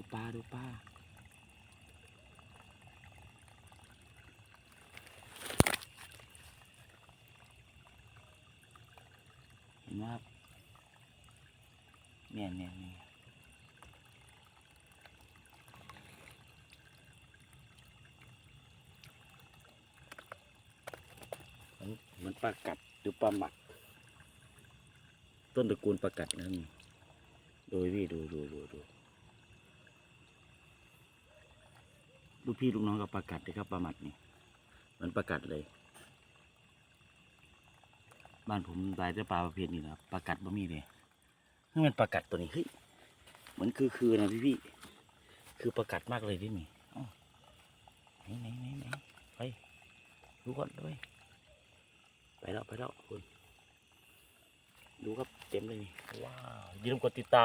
ดูปลาดูปลาเห็นไหมครับแม่นแม่นแม่นมันเหมือนปลากัดหรือปลาหมัก ต้นตระกูลปลากัดนะนี่ดูพี่ดูดูดูดู ลูกพี่ลูกน้องกับปลากัดเลยครับปลาหมัดนี่เหมือนปลากัดเลย บ้านผมตายแต่ปลาประเภทนี้นะครับปลากัดบ่มีเลยนี่มันปลากัดตัวนี้เฮ้ยเหมือนคือคือนะพี่พี่คือปลากัดมากเลยที่นี่อ้าวไหนไหนไหนไหนไปดูก่อนด้วยไปแล้วไปแล้วคุณดูครับเต็มเลยนี่ว้าวยืมกดติดตาม